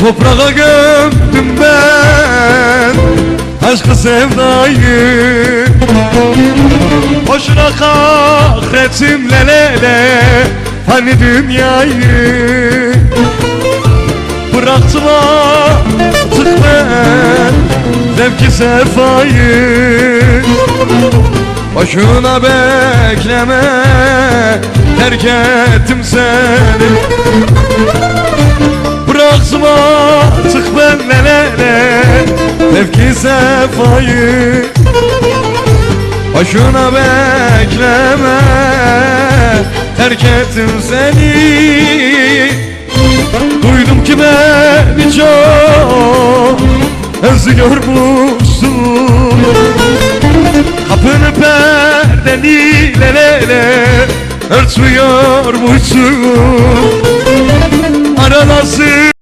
Toprağa gömdüm ben Aşkı sevdayı. Boşuna kahrettim lelele Hani dünyayı. Bıraktım artık ben Zevki sefayı. Boşuna bekleme Terk ettim seni. Bıraktım sefayı Boşuna bekleme Terk ettim seni. Duydum ki beni çok Özlüyormuşsun Kapını perdeni lelele Örtüyormuşsun. Aralası